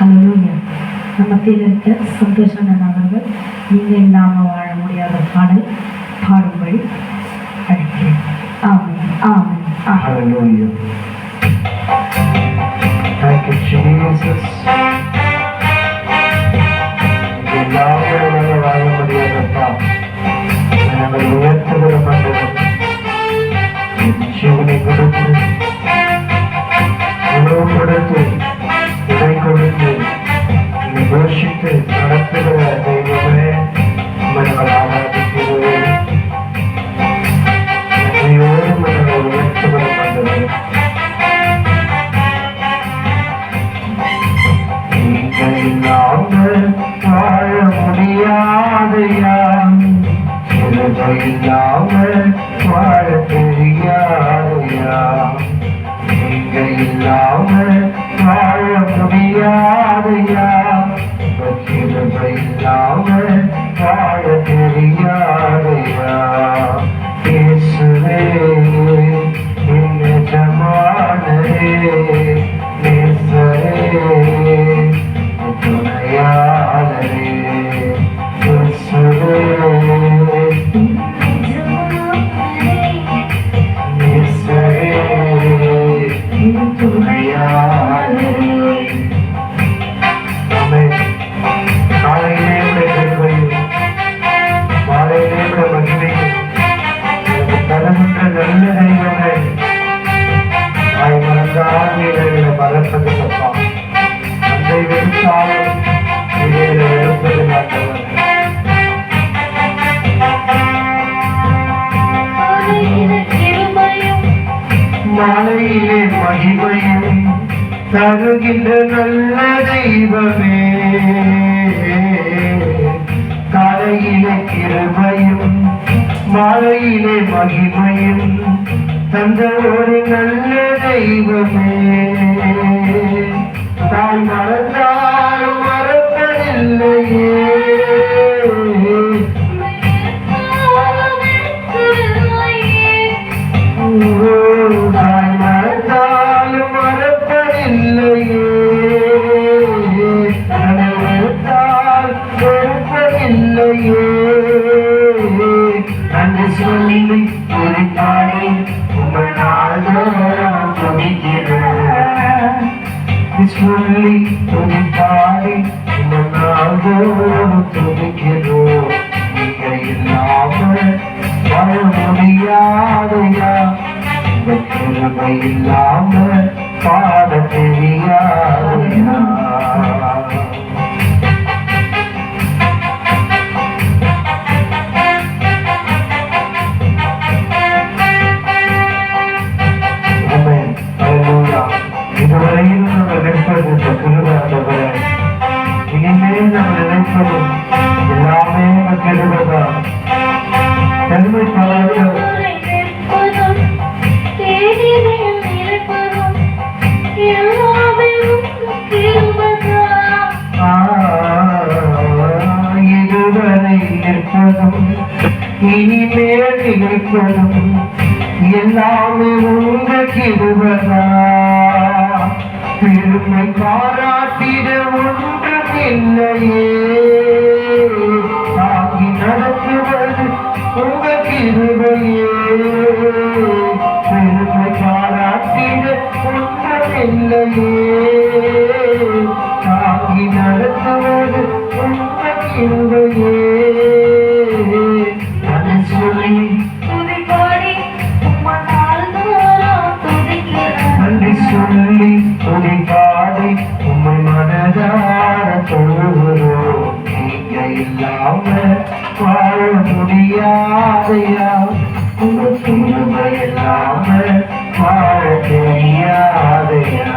ஹalleluya நம்ம மத்தியில் இருக்க சந்தோஷமான அவர்கள் நீங்க இல்லாம வாழ முடியாத பாடல் பாடும்படி அழைக்கிறேன் ஆமென் ஆமென் Hallelujah. Thank you, Jesus. எல்லாரும் வாழ முடியாதப்பா நாங்கள் உயர்த்துகிற மண்டலம் இல்லாமல் வாழ முடியாதையா கிருபை இல்லாமல் வாழ தெரியாதையா நீங்க இல்லாமல் வாழ முடியாதையா கிருபை இல்லாமல் வாழ தெரியாதையா மறந்தால் நீரை மறப்பதில்லப்பா. தந்தை வெறுத்தாலும் நீரை வெறுப்பது மாட்டவர் மாலையிலே மகிமையும் தருகின்ற நல்ல தெய்வமே காலையிலே கிருபையும் மாலையிலே மகிமையும் தந்த ஒரு நல்ல தெய்வமே. தாய் மறந்தால் நாள்தோறும் துணிக்கிறோம் நீங்க இல்லாமல் வாழ முடியாதையா உங்க கிருபை இல்லாமல் பாட தெரியாதையா இதுவரை நிற்பதும் இனிமேல் நிற்பதும் எல்லாமே உங்க கிருபதா பெருமை பாராட்டிட ஒன்றும் இல்லையே. நடத்துவது வாழ வாழ முடியாதையா? உங்கள் துருமை இல்லாம வாழ தெரியாதையா?